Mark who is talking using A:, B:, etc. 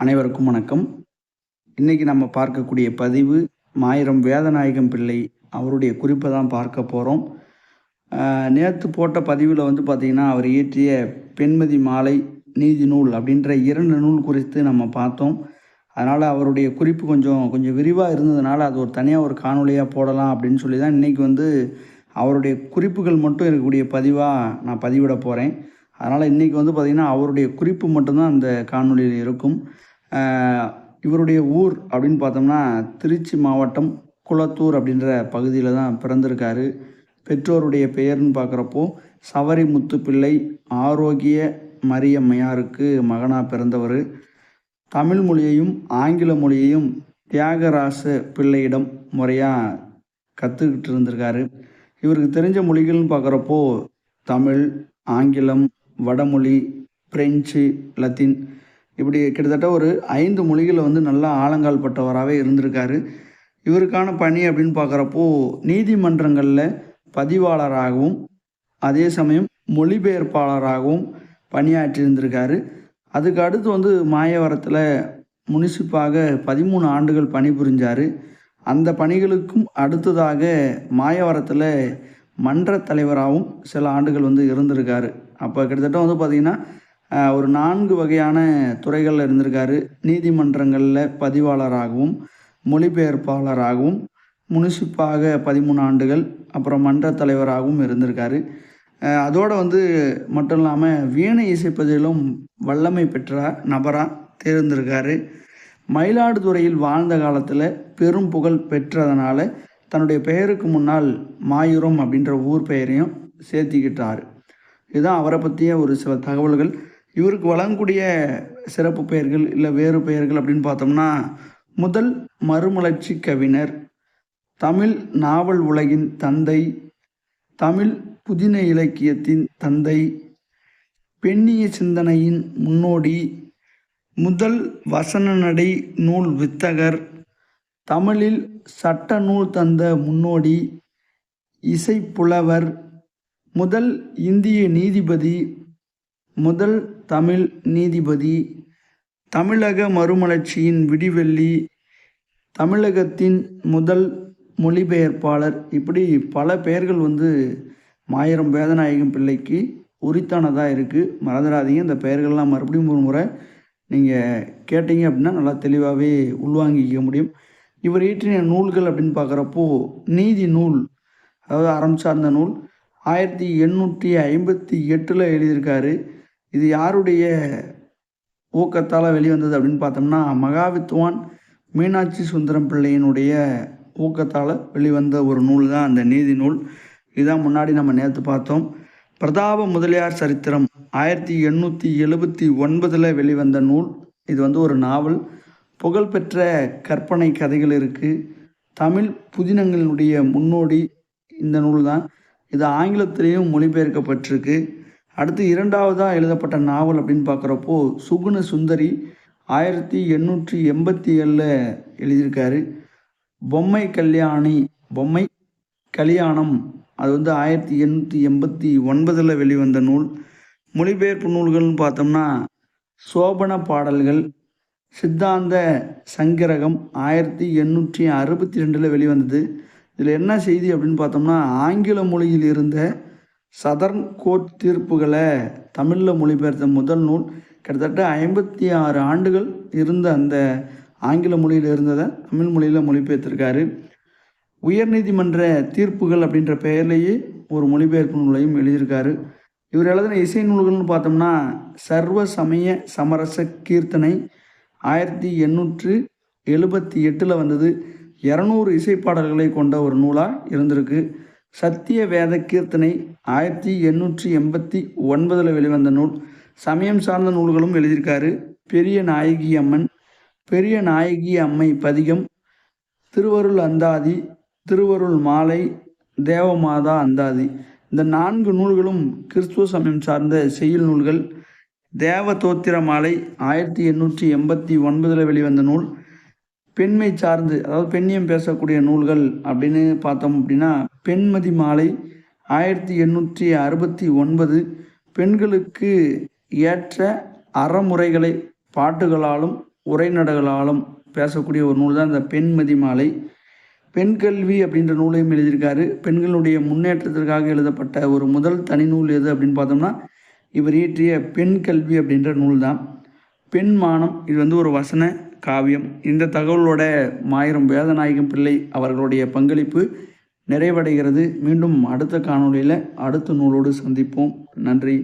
A: அனைவருக்கும் வணக்கம். இன்னைக்கு நம்ம பார்க்கக்கூடிய பதிவு மாயிரம் வேதநாயகம் பிள்ளை. அவருடைய குறிப்பை தான் பார்க்க போகிறோம் நேற்று போட்ட பதிவில் வந்து பார்த்திங்கன்னா அவர் இயற்றிய பெண்மதி மாலை நீதி நூல் அப்படின்ற இரண்டு நூல் குறித்து நம்ம பார்த்தோம். அதனால் அவருடைய குறிப்பு கொஞ்சம் கொஞ்சம் விரிவாக இருந்ததுனால அது ஒரு தனியாக ஒரு காணொலியாக போடலாம் அப்படின்னு சொல்லி தான் இன்றைக்கி வந்து அவருடைய குறிப்புகள் மட்டும் இருக்கக்கூடிய பதிவாக நான் பதிவிட போகிறேன் அதனால் இன்றைக்கி வந்து பார்த்திங்கன்னா அவருடைய குறிப்பு மட்டும்தான் அந்த காணொலியில் இருக்கும். இவருடைய ஊர் அப்படின்னு பார்த்தோம்னா திருச்சி மாவட்டம் குளத்தூர் அப்படின்ற பகுதியில் தான் பிறந்திருக்காரு. பெற்றோருடைய பெயர்னு பார்க்குறப்போ சவரி முத்துப்பிள்ளை ஆரோக்கிய மரியம்மையாருக்கு மகனாக பிறந்தவர். தமிழ் மொழியையும் ஆங்கில மொழியையும் தியாகராச பிள்ளையிடம் முறையாக கற்றுக்கிட்டு இருந்திருக்காரு. இவருக்கு தெரிஞ்ச மொழிகள்னு பார்க்குறப்போ தமிழ் ஆங்கிலம் வடமொழி பிரெஞ்சு லத்தீன் இப்படி கிட்டத்தட்ட ஒரு ஐந்து மொழிகளை வந்து நல்லா ஆழங்கால் பட்டவராகவே இருந்திருக்காரு. இவருக்கான பணி அப்படின்னு பார்க்குறப்போ நீதிமன்றங்களில் பதிவாளராகவும் அதே சமயம் மொழிபெயர்ப்பாளராகவும் பணியாற்றி இருந்திருக்காரு அதுக்கு அடுத்து வந்து மாயவரத்தில் முனிசிப்பாக பதிமூணு ஆண்டுகள் பணிபுரிஞ்சார். அந்த பணிகளுக்கும் அடுத்ததாக மாயவரத்தில் மன்ற தலைவராகவும் சில ஆண்டுகள் வந்து இருந்திருக்காரு. அப்போ கிட்டத்தட்ட வந்து பார்த்திங்கன்னா ஒரு நான்கு வகையான துறைகளில் இருந்திருக்காரு. நீதிமன்றங்களில் பதிவாளராகவும் மொழிபெயர்ப்பாளராகவும் முனிசிப்பாக பதிமூணு ஆண்டுகள் அப்புறம் மன்ற தலைவராகவும் இருந்திருக்காரு. அதோடு அதோட வந்து மட்டும் இல்லாமல் வீணை இசைப்பதிலும் வல்லமை பெற்ற நபராக தேர்ந்திருக்காரு. மயிலாடுதுறையில் வாழ்ந்த காலத்தில் பெரும் புகழ் பெற்றதனால தன்னுடைய பெயருக்கு முன்னால் மாயூரம் அப்படின்ற ஊர் பெயரையும் சேர்த்திக்கிட்டார். இதுதான் அவரை பற்றிய ஒரு சில தகவல்கள். இவருக்கு வழங்கக்கூடிய சிறப்பு பெயர்கள் இல்லை வேறு பெயர்கள் அப்படின்னு பார்த்தோம்னா முதல் மறுமலர்ச்சி கவிஞர் தமிழ் நாவல் உலகின் தந்தை தமிழ் புதின இலக்கியத்தின் தந்தை பெண்ணிய சிந்தனையின் முன்னோடி முதல் வசன நடை நூல் வித்தகர் தமிழில் சட்ட நூல் தந்த முன்னோடி இசைப்புலவர் முதல் இந்திய நீதிபதி முதல் தமிழ் நீதிபதி தமிழக மறுமலர்ச்சியின் விடிவெள்ளி தமிழகத்தின் முதல் மொழிபெயர்ப்பாளர். இப்படி பல பெயர்கள் வந்து மாயிரம் வேதநாயகம் பிள்ளைக்கு உரித்தானதாக இருக்குது மறந்துடாதீங்க இந்த பெயர்கள்லாம் மறுபடியும் ஒரு முறை நீங்கள் கேட்டீங்க அப்படின்னா நல்லா தெளிவாகவே உள்வாங்கிக்க முடியும். இவர் இயற்றின நூல்கள் அப்படின்னு பார்க்குறப்போ நீதி நூல் அதாவது அறம் சார்ந்த நூல் ஆயிரத்தி எண்ணூற்றி ஐம்பத்தி எட்டில் எழுதியிருக்காரு. இது யாருடைய ஊக்கத்தால் வெளிவந்தது அப்படின்னு பார்த்தோம்னா மகாவித்வான் மீனாட்சி சுந்தரம் பிள்ளையினுடைய ஊக்கத்தால் வெளிவந்த ஒரு நூல் தான் அந்த நீதி நூல். இதுதான் முன்னாடி நம்ம நேற்று பார்த்தோம். பிரதாப முதலியார் சரித்திரம் ஆயிரத்தி எண்ணூற்றி எழுபத்தி ஒன்பதில் வெளிவந்த நூல். இது வந்து ஒரு நாவல். புகழ்பெற்ற கற்பனை கதைகள் இருக்குது தமிழ் புதினங்களினுடைய முன்னோடி இந்த நூல் தான் இது ஆங்கிலத்திலேயும் மொழிபெயர்க்கப்பட்டிருக்கு. அடுத்து இரண்டாவதாக எழுதப்பட்ட நாவல் அப்படின்னு பார்க்குறப்போ சுகுண சுந்தரி ஆயிரத்தி எண்ணூற்றி எண்பத்தி ஏழில் எழுதியிருக்காரு. பொம்மை கல்யாணி பொம்மை கல்யாணம். அது வந்து ஆயிரத்தி எண்ணூற்றி எண்பத்தி ஒன்பதில் வெளிவந்த நூல். மொழிபெயர்ப்பு நூல்கள்னு பார்த்தோம்னா சோபன பாடல்கள் சித்தாந்த சங்கிரகம் ஆயிரத்தி எண்ணூற்றி அறுபத்தி ரெண்டில் வெளிவந்தது. இதில் என்ன செய்தி அப்படின்னு பார்த்தோம்னா ஆங்கில மொழியில் இருந்த சதர்ன் கோட் தீர்ப்புகளை தமிழில் மொழிபெயர்த்த முதல் நூல் கிட்டத்தட்ட ஐம்பத்தி ஆறு ஆண்டுகள் இருந்த அந்த ஆங்கில மொழியில் இருந்ததை தமிழ் மொழியில் மொழிபெயர்த்திருக்காரு. உயர்நீதிமன்ற தீர்ப்புகள் அப்படின்ற பெயர்லேயே ஒரு மொழிபெயர்ப்பு நூலையும் எழுதியிருக்காரு. இவர் எழுதின இசை நூல்கள்னு பார்த்தோம்னா சர்வ சமய சமரச கீர்த்தனை ஆயிரத்தி எண்ணூற்று எழுபத்தி எட்டில் வந்தது. இரநூறு இசைப்பாடல்களை கொண்ட ஒரு நூலாக இருந்திருக்கு. சத்திய வேத கீர்த்தனை ஆயிரத்தி எண்ணூற்றி எண்பத்தி ஒன்பதில் வெளிவந்த நூல். சமயம் சார்ந்த நூல்களும் எழுதியிருக்காரு. பெரிய நாயகி அம்மன் பெரிய நாயகி அம்மை பதிகம் திருவருள் அந்தாதி திருவருள் மாலை தேவமாதா அந்தாதி. இந்த நான்கு நூல்களும் கிறிஸ்துவ சமயம் சார்ந்த செய்யுள் நூல்கள். தேவதோத்திர மாலை ஆயிரத்தி எண்ணூற்றி எண்பத்தி ஒன்பதில் வெளிவந்த நூல். பெண்மை சார்ந்து அதாவது பெண்ணியம் பேசக்கூடிய நூல்கள் அப்படின்னு பார்த்தோம் அப்படின்னா பெண்மதி மாலை ஆயிரத்தி எண்ணூற்றி அறுபத்தி ஒன்பது. பெண்களுக்கு ஏற்ற அறமுறைகளை பாட்டுகளாலும் உரைநடைகளாலும் பேசக்கூடிய ஒரு நூல் தான் இந்த பெண்மதி மாலை. பெண் கல்வி அப்படின்ற நூலையும் எழுதியிருக்காரு. பெண்களுடைய முன்னேற்றத்திற்காக எழுதப்பட்ட ஒரு முதல் தனி நூல் எது அப்படின்னு பார்த்தோம்னா இவர் இயற்றிய பெண் கல்வி அப்படின்ற நூல் தான் பெண் மானம் இது வந்து ஒரு வசன காவியம். இந்த தகவலோட மாயிரம் வேதநாயகம் பிள்ளை அவர்களுடைய பங்களிப்பு நிறைவடைகிறது. மீண்டும் அடுத்த காணொளியில் அடுத்த நூலோடு சந்திப்போம். நன்றி.